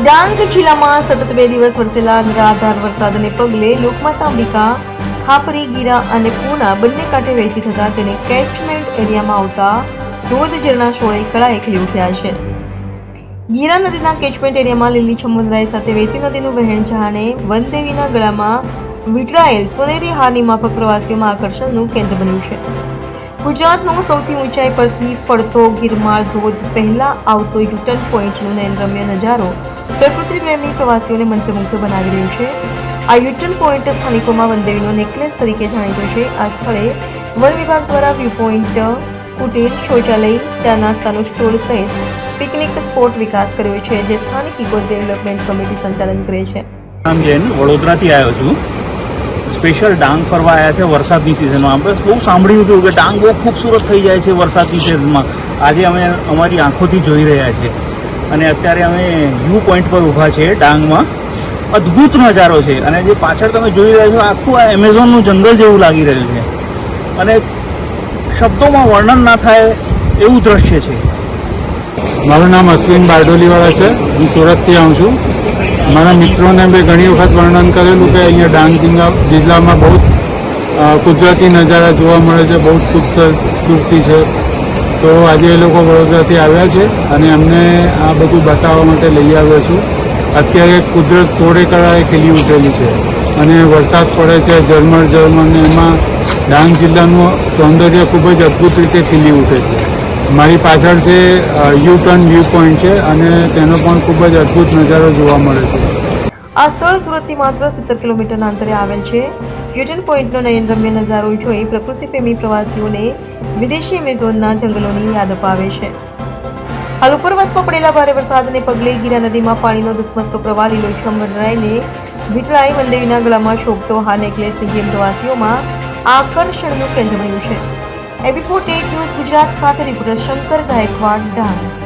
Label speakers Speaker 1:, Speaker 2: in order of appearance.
Speaker 1: ડાંગ જિલ્લામાં સતત બે દિવસ વરસેલા નિરાધાર વરસાદને પગલે લોકમાતા અંબિકા, ખાપરી, ગીરા અને પૂના બંને કાંઠે વહેતી થતા તેને કેચમેન્ટ એરિયામાં આવતા ધોધ ઝરણા શોળે કળાએ ખીલી ઉઠ્યા છે. ગીરા નદીના કેચમેન્ટ એરિયામાં લીલી વનરાઈ સાથે વહેતી નદીનું વહેણ જાણે વનદેવીના ગળામાં વિટરાયેલ સોનેરી હારની માફક પ્રવાસીઓમાં આકર્ષણનું કેન્દ્ર બન્યું છે. ગુજરાતનો સૌથી ઊંચાઈ પરથી પડતો ગિરમાળ ધોધ પહેલા આવતો યુટર્ન પોઈન્ટનો નયનરમ્ય નજારો પ્રકૃતિ પ્રેમી પ્રવાસીઓને મંત્રમુગ્ધ બનાવી રહ્યું છે. આ યુટર્ન પોઈન્ટ સ્થાનિકોમાં વંદેવીનો નેકલેસ તરીકે જાણીતો છે. આ સ્થળે વન વિભાગ દ્વારા વ્યૂ પોઈન્ટ કુટીર, શૌચાલય, ચા નાસ્તાનો સ્ટોલ સહિત પિકનિક સ્પોટ વિકાસ કર્યો છે, જે સ્થાનિક ઇકો ડેવલપમેન્ટ કમિટી સંચાલન કરે છે.
Speaker 2: નામ જૈન વડોદરાથી આવ્યો છું. સ્પેશિયલ ડાંગ ફરવા આવ્યા છે વરસાદની સિઝનમાં આપણે બહુ સાંભળ્યું હતું કે ડાંગ બહુ ખૂબસૂરત થઈ જાય છે વરસાદની સિઝનમાં આજે અમે અમારી આંખોથી જોઈ રહ્યા છીએ. અને અત્યારે અમે વ્યૂ પોઈન્ટ પર ઊભા છીએ ડાંગમાં. અદ્ભુત નજારો છે. અને જે પાછળ તમે જોઈ રહ્યા છો, આખું આ એમેઝોનનું જંગલ જેવું લાગી રહ્યું છે. અને શબ્દોમાં વર્ણન ના થાય એવું દ્રશ્ય છે.
Speaker 3: મારું નામ અશ્વિન બારડોલીવાળા છે. હું સુરતથી આવું છું. મારા મિત્રોને મેં ઘણી વખત વર્ણન કરેલું કે અહીંયા ડાંગ જિલ્લા જિલ્લામાં બહુ કુદરતી નજારા જોવા મળે છે, બહુ ખૂબસૂરતી છે. તો આજે એ લોકો વડોદરાથી આવ્યા છે અને અમને આ બધું બતાવવા માટે લઈ આવ્યો છું. અત્યારે કુદરત થોડે કળાએ ખીલી ઉઠેલી છે અને વરસાદ પડે છે, ઝરમર ઝરમર ને એમાં ડાંગ જિલ્લાનું સૌંદર્ય ખૂબ જ અદ્ભુત રીતે ખીલી ઉઠે છે. મારી પાછળ છે યુ ટર્ન વ્યૂ પોઈન્ટ છે અને તેનો પણ ખૂબ જ અદ્ભુત નજારો જોવા મળે છે.
Speaker 1: આ સ્થળ સુરતથી માત્ર સિત્તેર કિલોમીટરના અંતરે આવેલ છે. યુટન પોઈન્ટનો નયનરમ્ય નજારો જોઈ પ્રકૃતિ પ્રેમી પ્રવાસીઓને વિદેશી એમેઝોનના જંગલોની યાદ અપાવે છે. હાલ ઉપરવાસમાં પડેલા ભારે વરસાદને પગલે ગીરા નદીમાં પાણીનો ધસમસતો પ્રવાહ લીલોછમ વનરાઈને વિટળાઈ વનદેવીના ગળામાં શોભતો હા નેકલેસની જેમ પ્રવાસીઓમાં આકર્ષણનું કેન્દ્ર બન્યું છે. એબી ફોર્ટી ન્યૂઝ ગુજરાત સાથે રિપોર્ટર શંકર ગાયકવાડ, ડાંગ.